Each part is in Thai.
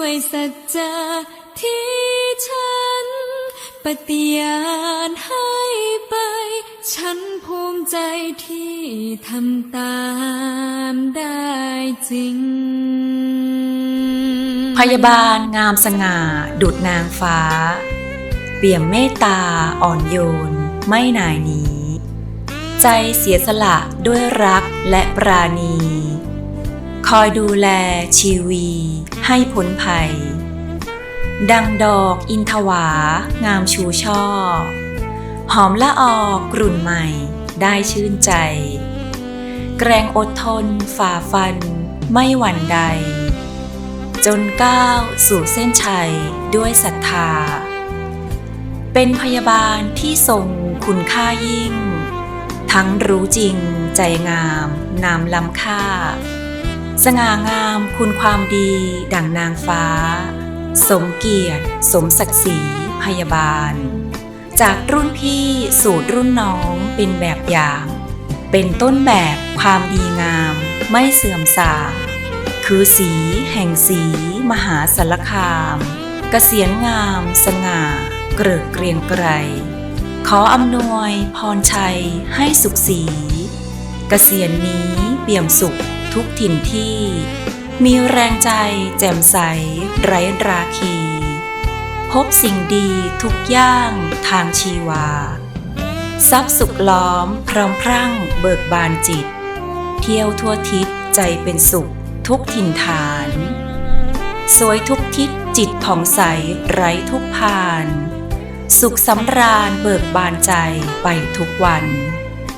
ด้วยสัจจะที่ฉัน ปฏิญาณให้ไป ฉันภูมิใจที่ทำตามได้จริง พยาบาลงามสง่า ดุดนางฟ้า เปี่ยมเมตตาอ่อนโยน ไม่นายนี้ ใจเสียสละด้วยรักและปราณี คอยดูแลชีวี ให้พ้นภัย ดังดอกอินทวา งามชูช่อ หอมละออกกลุ่นใหม่ ได้ชื่นใจ แกรงอดทนฝ่าฟัน ไม่หวั่นใด จนก้าวสู่เส้นชัยด้วยศรัทธา เป็นพยาบาลที่ทรงคุณค่ายิ่ง ทั้งรู้จริงใจงามนามล้ำค่า สง่างามคุณความดี ดั่งนางฟ้า สมเกียรติ สมศักดิ์ศรีพยาบาล จากรุ่นพี่สู่รุ่นน้องเป็นแบบอย่าง เป็นต้นแบบความดีงามไม่เสื่อมสาคือสีแห่งสีมหาสารคามเกษียณงามสง่า เกริกเกรียงไกร ขออำนวยพรชัยให้สุขสีเกษียณนี้เปี่ยมสุข ทุกถิ่นที่ มีแรงใจแจ่มใส ไร้ราคี พบสิ่งดีทุกย่างทางชีวา ทรัพย์สุขล้อมพร้อมพรั่งเบิกบานจิต เที่ยวทั่วทิศใจเป็นสุขทุกถิ่นฐาน สวยทุกทิศจิตผ่องใสไร้ทุกพาน สุขสำราญเบิกบานใจไปทุกวัน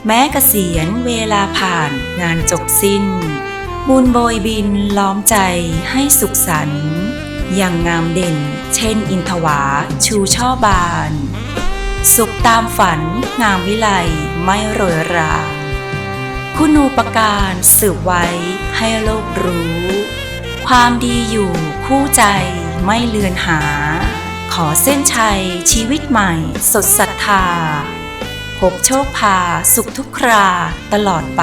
แม้เกษียณเวลาผ่านงานจบสิ้น บุญโบยบินล้อมใจให้สุขสันต์อย่างงามเด่น เช่นอินทวาชูช่อบาน สุขตามฝันงามวิไลไม่โรยรา คุณูปการสืบไว้ให้โลกรู้ ความดีอยู่คู่ใจไม่เลือนหา ขอเส้นชัยชีวิตใหม่สดศรัทธาพบโชคพาสุขทุกคราตลอดไป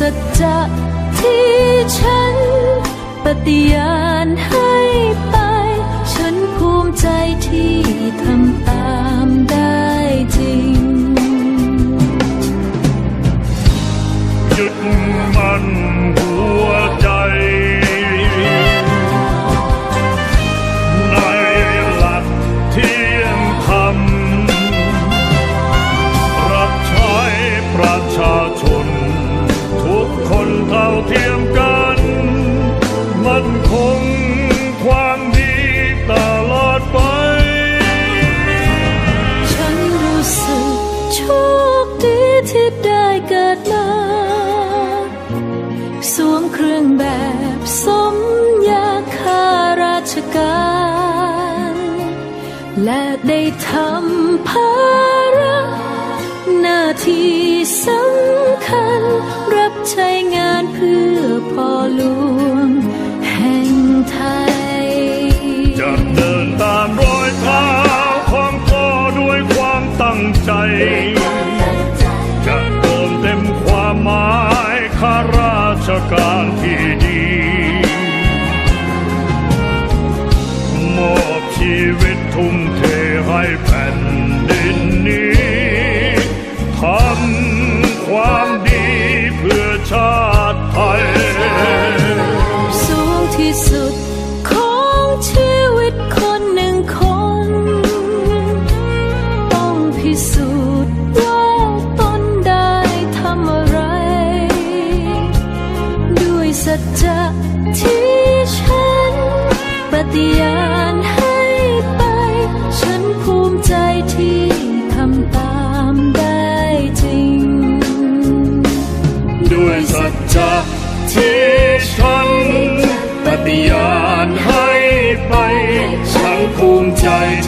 สัจจะที่ฉัน ปฏิญาณให้ไป ฉันภูมิใจที่ทำตามได้ คน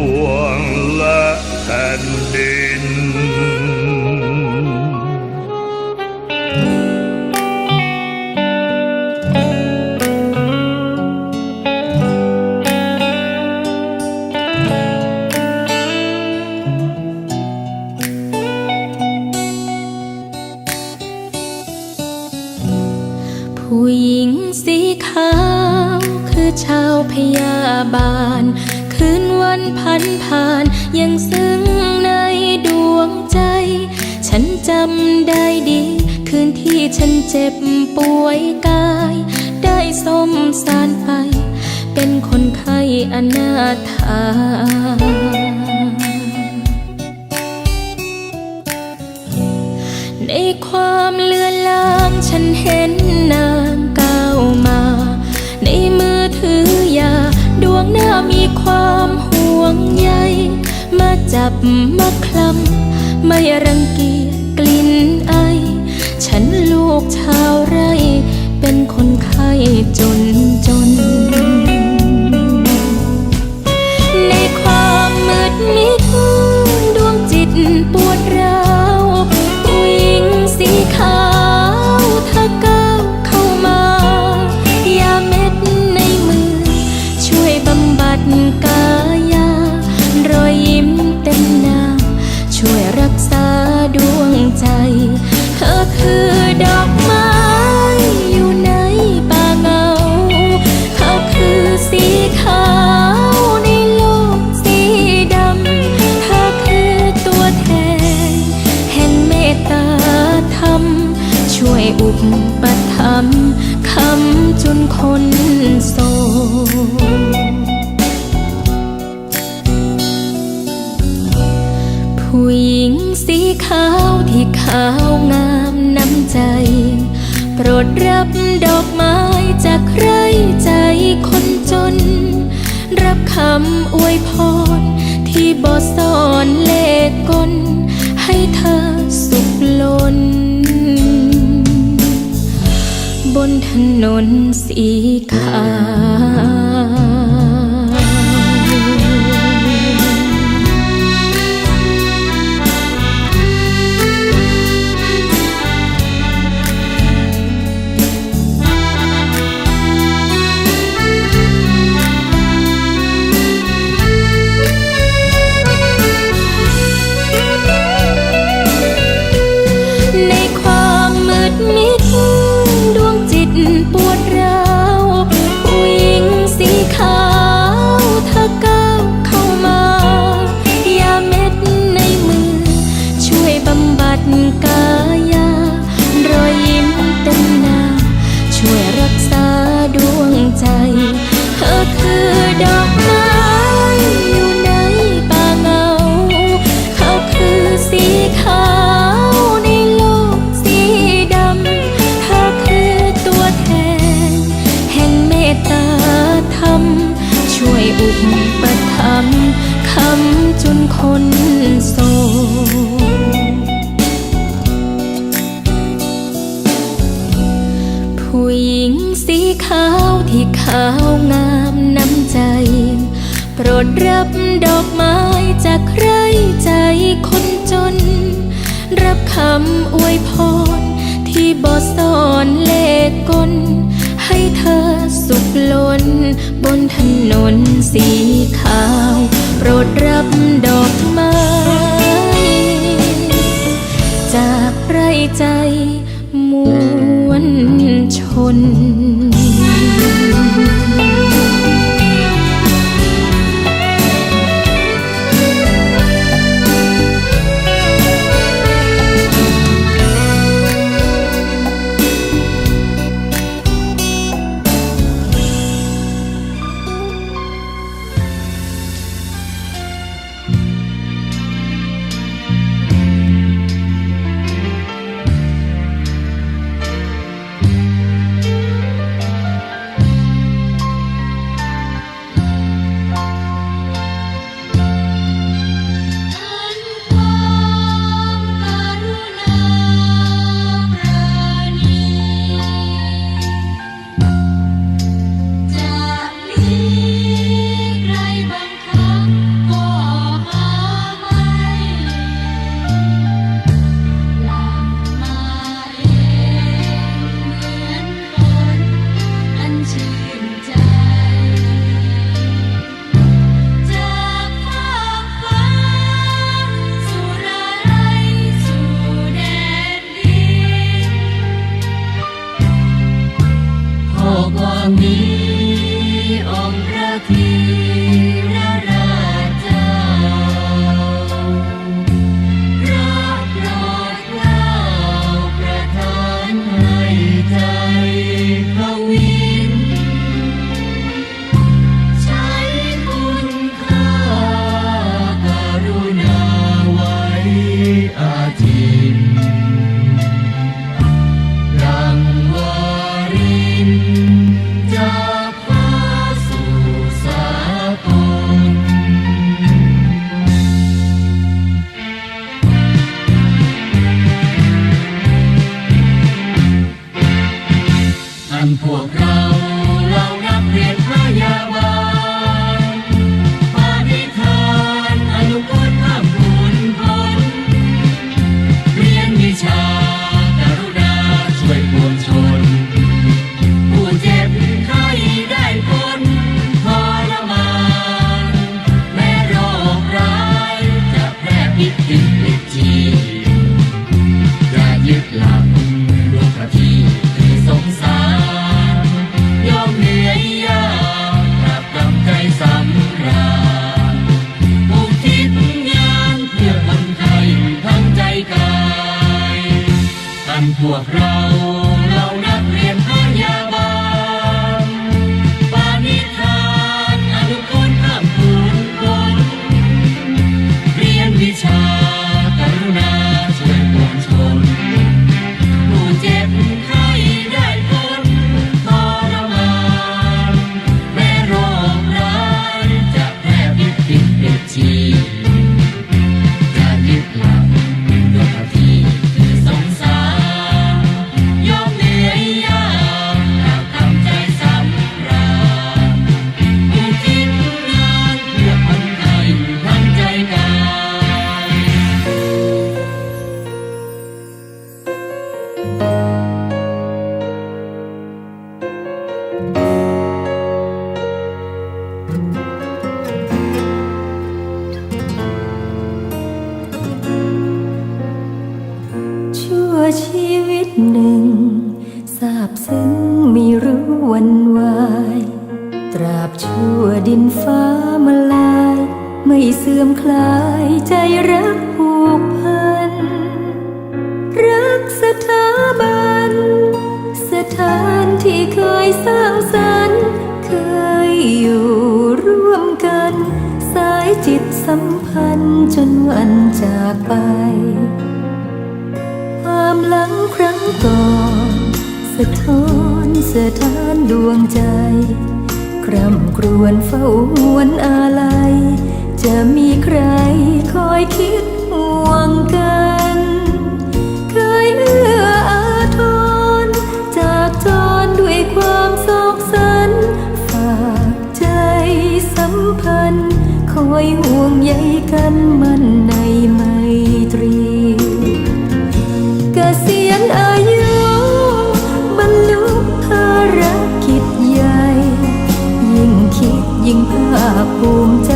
ง คืนวันพันผ่านยังซึ้งในดวงใจ ฉันจำได้ดี คืนที่ฉันเจ็บป่วยกาย ได้สมสารไป เป็นคนไข้อนาถาในความเลือนลางฉันเห็นนางก้าวมา จับมาคลำไม่รังเกียจกลิ่นไอ ฉันลูกชาวไร่ เป็นคนไข้จนำอวยพร ที่บอสอนเลขกล ให้เธอสุขลน้น บนถนนสีขาว ให้เธอสุขล้น บนถนนสีางพวกเรา Rock. ชีวิตหนึ่งซาบซึ้งไม่รู้วันวาย ตราบชั่วดินฟ้ามาลาย ไม่เสื่อมคลายใจรักผูกพัน รักสถาบัน สถานที่เคยสร้างสรรค์เคยอยู่ร่วมกัน สายจิตสัมพันธ์จนวันจากไป กอน สะท้อนสะท้านดวงใจ คร่ำครวญเฝ้าหวนอาลัย จะมีใครคอยคิดห่วงกัน ยิ่งภาคภูมิใจ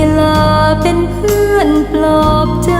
เวลาเป็นเพื่อนปลอบใจ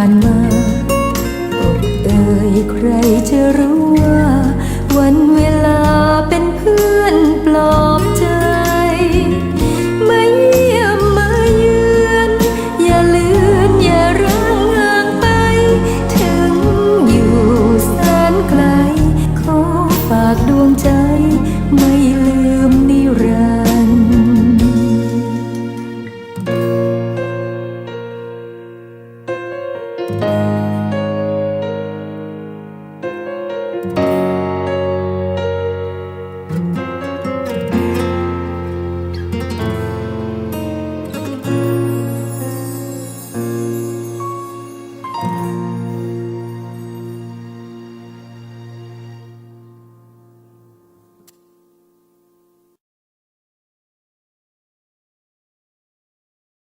Tuhan